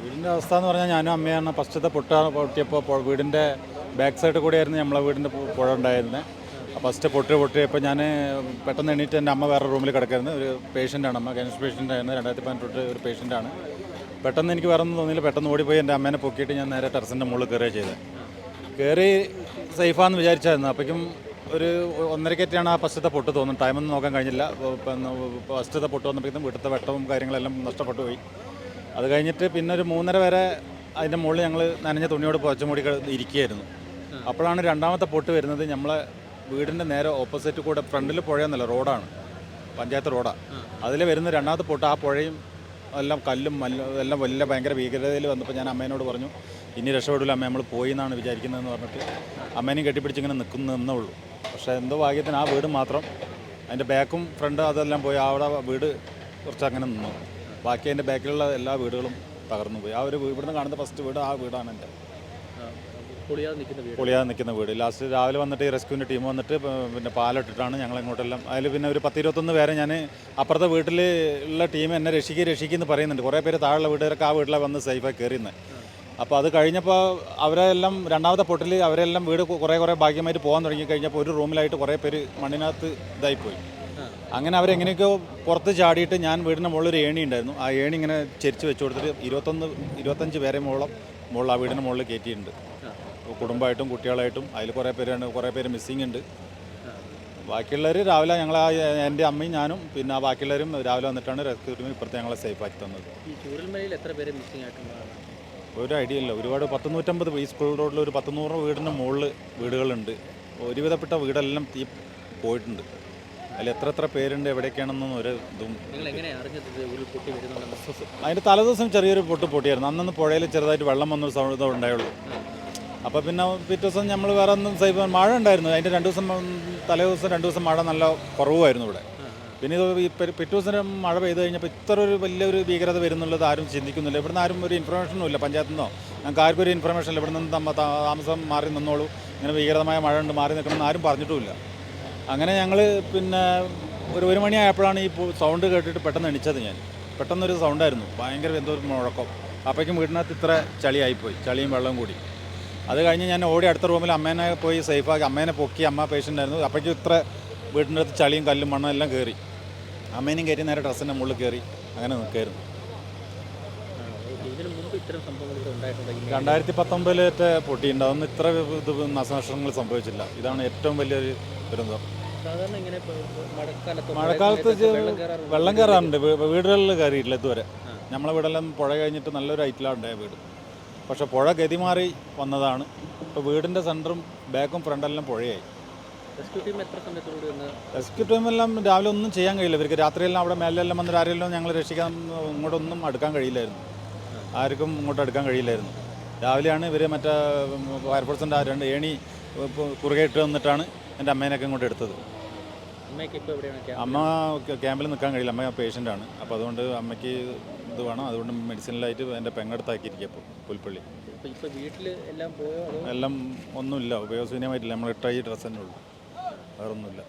വീടിന്റെ അവസ്ഥ എന്ന് പറഞ്ഞാൽ ഞാനും അമ്മയാണ്. ഫസ്റ്റത്തെ പൊട്ട പൊട്ടിയപ്പോൾ വീടിന്റെ ബാക്ക് സൈഡ് കൂടെയായിരുന്നു നമ്മളെ വീടിന്റെ പു- പുഴ ഉണ്ടായിരുന്നത് ഫസ്റ്റ് പൊട്ടി പൊട്ടിയപ്പോൾ ഞാൻ പെട്ടെന്ന് എണീറ്റ് എന്റെ അമ്മ വേറെ റൂമിൽ കിടക്കായിരുന്നു. ഒരു പേഷ്യന്റാണ് അമ്മ. ക്യാൻസർ പേഷ്യന്റ് ആയിരുന്നു. രണ്ടായിരത്തി പതിനെട്ട് ഒരു പേഷ്യന്റാണ് പെട്ടെന്ന് എനിക്ക് വേറെ ഒന്നും തോന്നിയില്ല. പെട്ടെന്ന് ഓടിപ്പോയി എന്റെ അമ്മേനെ പൊക്കിയിട്ട് ഞാൻ നേരെ ടെറസിന്റെ മുകളിൽ കയറുക ചെയ്തത്. കയറി സേഫാന്ന് വിചാരിച്ചായിരുന്നു. അപ്പോഴേക്കും ഒരു ഒന്നരക്കറ്റാണ് ആ ഫസ്റ്റത്തെ പൊട്ട് തോന്നുന്നത്. ടൈമൊന്നും നോക്കാൻ കഴിഞ്ഞില്ല. ഫസ്റ്റത്തെ പൊട്ട് വന്നപ്പോഴത്തേക്കും വീട്ടിലത്തെ വെട്ടവും കാര്യങ്ങളെല്ലാം നഷ്ടപ്പെട്ടു പോയി. അത് കഴിഞ്ഞിട്ട് പിന്നെ ഒരു മൂന്നര വരെ അതിന്റെ മുകളിൽ ഞങ്ങൾ നനഞ്ഞ തുണിയോട് പുറച്ചുമൂടി ഇരിക്കുകയായിരുന്നു. അപ്പോഴാണ് രണ്ടാമത്തെ പൊട്ട് വരുന്നത് നമ്മളെ വീടിന്റെ നേരെ ഓപ്പോസിറ്റ് കൂടെ ഫ്രണ്ടിൽ പുഴയൊന്നുമല്ല റോഡാണ്. പഞ്ചായത്ത് റോഡാണ് അതിൽ വരുന്ന രണ്ടാമത്തെ പൊട്ട് ആ പുഴയും എല്ലാം കല്ലും എല്ലാം വലിയ ഭയങ്കര ഭീകരതയിൽ വന്നപ്പോൾ ഞാൻ അമ്മേനോട് പറഞ്ഞു ഇനി രക്ഷപ്പെടില്ല അമ്മ നമ്മൾ പോയി എന്നാണ് വിചാരിക്കുന്നതെന്ന് പറഞ്ഞിട്ട് അമ്മേനെയും കെട്ടിപ്പിടിച്ച് ഇങ്ങനെ നിൽക്കുന്നു നിന്നേ ഉള്ളൂ. പക്ഷേ എന്തോ ഭാഗ്യത്തിന് ആ വീട് മാത്രം. അതിന്റെ ബാക്കും ഫ്രണ്ട് അതെല്ലാം പോയി. അവിടെ വീട് കുറച്ച് അങ്ങനെ നിന്നു. ബാക്കി അതിന്റെ ബാക്കിലുള്ള എല്ലാ വീടുകളും തകർന്നു പോയി. ആ ഒരു ഇവിടുന്ന് കാണുന്ന ഫസ്റ്റ് വീട് ആ വീടാണ് എന്റെ. പൊളിയാതെ നിൽക്കുന്ന വീട്. പൊളിയാതെ നിൽക്കുന്ന വീട്. ലാസ്റ്റ് രാവിലെ വന്നിട്ട് ഈ റെസ്ക്യൂവിന്റെ ടീം വന്നിട്ട് പിന്നെ പാലിട്ടിട്ടാണ് ഞങ്ങൾ ഇങ്ങോട്ടെല്ലാം. അതിൽ പിന്നെ ഒരു പത്ത് ഇരുപത്തൊന്ന് പേരെ ഞാൻ അപ്പുറത്തെ വീട്ടിൽ ഉള്ള ടീം എന്നെ രക്ഷിക്കുക രക്ഷിക്കുന്നു പറയുന്നുണ്ട്. കുറേ പേര് താഴെയുള്ള വീട്ടുകാരൊക്കെ ആ വീട്ടിലാണ് വന്ന് സേഫായി കയറിയുന്നത് അപ്പോൾ അത് കഴിഞ്ഞപ്പോൾ അവരെല്ലാം രണ്ടാമത്തെ പൊട്ടിൽ അവരെല്ലാം വീട് കുറേ കുറേ ഭാഗ്യമായിട്ട് പോകാൻ തുടങ്ങി കഴിഞ്ഞപ്പോൾ ഒരു റൂമിലായിട്ട് കുറേ പേര് മണ്ണിനകത്ത് ഇതായിപ്പോയി. അങ്ങനെ അവരെങ്ങനെയൊക്കെയോ പുറത്ത് ചാടിയിട്ട് ഞാൻ വീടിന്റെ മുകളിൽ ഒരു ഏണി ഉണ്ടായിരുന്നു. ആ ഏണി ഇങ്ങനെ ചെരിച്ച് വെച്ച് കൊടുത്തിട്ട് ഇരുപത്തൊന്ന് ഇരുപത്തഞ്ച് പേരെ മുകളിൽ മുകളിൽ ആ വീടിന്റെ മുകളിൽ കയറ്റിയിട്ടുണ്ട്. കുടുംബമായിട്ടും കുട്ടികളായിട്ടും അതിൽ കുറേ പേരാണ് കുറേ പേര് മിസ്സിങ് ഉണ്ട്. ബാക്കിയുള്ളവർ രാവിലെ ഞങ്ങൾ എന്റെ അമ്മയും ഞാനും പിന്നെ ആ ബാക്കിയുള്ളവരും രാവിലെ വന്നിട്ടാണ് റെസ്ക്യൂ ടീം ഇപ്പുറത്തെ ഞങ്ങളെ സേഫ് ആക്കി തന്നത്. ഒരു ഐഡിയ ഇല്ല. ഒരുപാട് പത്ത് നൂറ്റമ്പത് ഈ സ്കൂൾ റോഡിൽ ഒരു പത്ത് നൂറ് വീടിന്റെ മുകളിൽ വീടുകളുണ്ട്. ഒരുവിധപ്പെട്ട വീടെല്ലാം തീ പോയിട്ടുണ്ട്. അതിൽ എത്ര എത്ര പേരുണ്ട് എവിടേക്കാണെന്നൊന്നും ഒരു ഇതും അതിന്റെ തലേദിവസം ചെറിയൊരു പൊട്ട് പൊട്ടിയായിരുന്നു. അന്നൊന്ന് പുഴയിൽ ചെറുതായിട്ട് വെള്ളം വന്നൊരു സൗഹൃദം ഉണ്ടായുള്ളൂ. അപ്പോൾ പിന്നെ പിറ്റേ ദിവസം നമ്മൾ വേറെ ഒന്നും സൈബ് മഴ ഉണ്ടായിരുന്നു. അതിന്റെ രണ്ട് ദിവസം തലേ ദിവസം രണ്ട് ദിവസം മഴ നല്ല കുറവായിരുന്നു ഇവിടെ. പിന്നെ ഇത് ഈ പിറ്റേ ദിവസം മഴ പെയ്തു കഴിഞ്ഞപ്പോൾ ഇത്ര ഒരു വലിയൊരു ഭീകരത വരുന്നുള്ളത് ആരും ചിന്തിക്കുന്നില്ല. ഇവിടുന്ന് ആരും ഒരു ഇൻഫർമേഷനും ഇല്ല. പഞ്ചായത്തിൽ നിന്നോ? ഞങ്ങൾക്ക് ആർക്കും ഒരു ഇൻഫർമേഷൻ ഇല്ല. ഇവിടെ നിന്ന് തമ്മ- താമസം മാറി നിന്നോളൂ. ഇങ്ങനെ ഭീകരമായ മഴ ഉണ്ട് മാറി നിൽക്കണമെന്ന് ആരും പറഞ്ഞിട്ടുമില്ല. അങ്ങനെ ഞങ്ങൾ പിന്നെ ഒരു ഒരു മണിയായപ്പോഴാണ് ഈ സൗണ്ട് കേട്ടിട്ട് പെട്ടെന്ന് എണിച്ചത് ഞാൻ. പെട്ടെന്നൊരു സൗണ്ടായിരുന്നു ഭയങ്കര എന്തോ ഒരു മുഴക്കം. അപ്പോഴേക്കും വീടിനകത്ത് ഇത്ര ചളിയായിപ്പോയി. ചളിയും വെള്ളവും കൂടി. അത് കഴിഞ്ഞ് ഞാൻ ഓടി അടുത്ത റൂമിൽ അമ്മേനെ പോയി സേഫാക്കി അമ്മേനെ പൊക്കി. അമ്മ പേഷ്യന്റ് ആയിരുന്നു. അപ്പോഴേക്കും ഇത്ര വീടിന്റെ അടുത്ത് ചളിയും കല്ലും മണ്ണും എല്ലാം കയറി അമ്മേനെയും കയറ്റി നേരെ ഡ്രസ്സിന്റെ മുകളിൽ കയറി അങ്ങനെ നിൽക്കായിരുന്നു. രണ്ടായിരത്തി പത്തൊമ്പതിലേറ്റ പൊട്ടിയുണ്ട്. അതൊന്നും ഇത്ര ഇത് നാശനഷ്ടങ്ങൾ സംഭവിച്ചില്ല. ഇതാണ് ഏറ്റവും വലിയൊരു ദുരന്തം. മഴക്കാലത്ത് വെള്ളം കയറാറുണ്ട്. വീടുകളിൽ കയറിയിട്ടില്ല ഇതുവരെ. നമ്മളെ വീടെല്ലാം പുഴ കഴിഞ്ഞിട്ട് നല്ലൊരു ഹൈറ്റിലാണ് ഉണ്ടായ വീട്. പക്ഷെ പുഴ ഗതി മാറി വന്നതാണ്. ഇപ്പോൾ വീടിന്റെ സെന്ററും ബാക്കും ഫ്രണ്ടെല്ലാം പുഴയായി. റെസ്ക്യൂ ടീമെല്ലാം രാവിലെ ഒന്നും ചെയ്യാൻ കഴിയില്ല. ഇവർക്ക് രാത്രിയെല്ലാം അവിടെ മേലെല്ലാം വന്നിട്ട് ആരെല്ലാം ഞങ്ങൾ രക്ഷിക്കാൻ ഇങ്ങോട്ടൊന്നും അടുക്കാൻ കഴിയില്ലായിരുന്നു. ആർക്കും ഇങ്ങോട്ട് അടുക്കാൻ കഴിയില്ലായിരുന്നു. രാവിലെയാണ് ഇവർ മറ്റേ ഫയർഫോഴ്സിന്റെ രണ്ട് ഏണി കുറുകെ ഇട്ട് വന്നിട്ടാണ് എന്റെ അമ്മേനൊക്കെ ഇങ്ങോട്ട് എടുത്തത്. അമ്മ ക്യാമ്പിൽ നിൽക്കാൻ കഴിയില്ല. അമ്മ ആണ്. അപ്പോൾ അതുകൊണ്ട് അമ്മയ്ക്ക് ഇത് വേണം. അതുകൊണ്ട് മെഡിസിനിലായിട്ട് എന്റെ പെങ്ങടുത്താക്കിയിരിക്കുക ഇപ്പോൾ പുൽപ്പള്ളി എല്ലാം ഒന്നുമില്ല. ഉപയോഗശൂന്യമായിട്ടില്ല. നമ്മൾ ഇട്ടായി ഡ്രസ്സ് തന്നെ ഉള്ളൂ. വേറൊന്നുമില്ല.